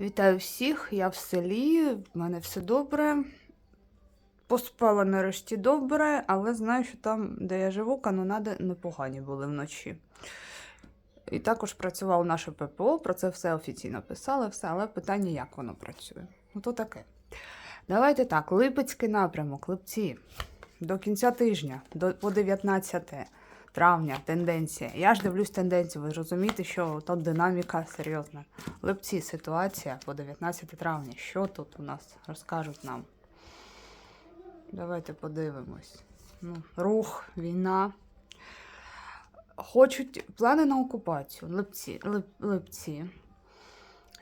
Вітаю всіх, я в селі, в мене все добре. Поспала нарешті добре, але знаю, що там, де я живу, канонади непогані були вночі. І також працював наше ППО, про це все офіційно писали, все, але питання, як воно працює. Ну, то таке. Давайте так, Липецький напрямок, Липці, до кінця тижня, до, по 19 травня, тенденція. Я ж дивлюсь тенденцію, ви розумієте, що тут динаміка серйозна. Липці, ситуація по 19 травня. Що тут у нас розкажуть нам? Давайте подивимось. Ну, рух, війна. Хочуть плани на окупацію. Липці, лип, липці.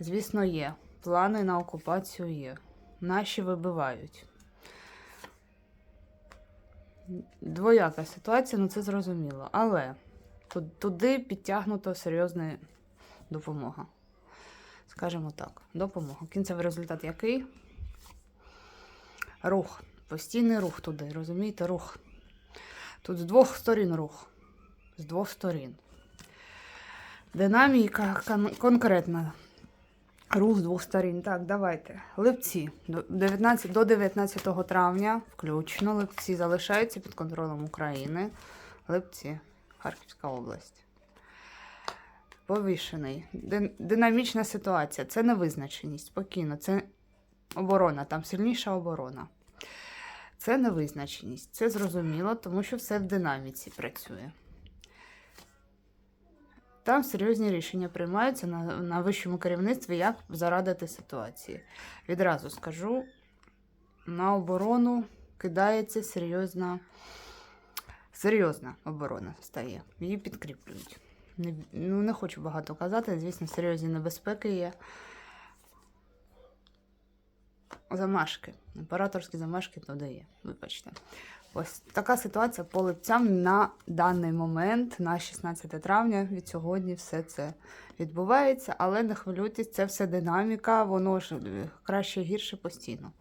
Звісно, є. Плани на окупацію є. Наші вибивають. Двояка ситуація, ну це зрозуміло. Але туди підтягнуто серйозна допомога. Скажімо так, допомога. Кінцевий результат який? Рух. Постійний рух туди, розумієте? Рух. Тут з двох сторін рух. З двох сторін. Динаміка кон- конкретна. Рух з двох сторін. Так, давайте. Липці до 19, до 19 травня, включно, липці залишаються під контролем України. Липці, Харківська область. Повішений. Динамічна ситуація. Це невизначеність. Спокійно. Це оборона, там сильніша оборона. Це невизначеність. Це зрозуміло, тому що все в динаміці працює. Там серйозні рішення приймаються на, на вищому керівництві, як зарадити ситуації. Відразу скажу, на оборону кидається серйозна, серйозна оборона стає. Її підкріплюють. Не, ну, не хочу багато казати, звісно, серйозні небезпеки є. Замашки. Імператорські замашки туди є. Вибачте. Ось така ситуація по липцям на даний момент, на 16 травня, від сьогодні все це відбувається, але не хвилюйтесь, це все динаміка, воно ж е, краще гірше постійно.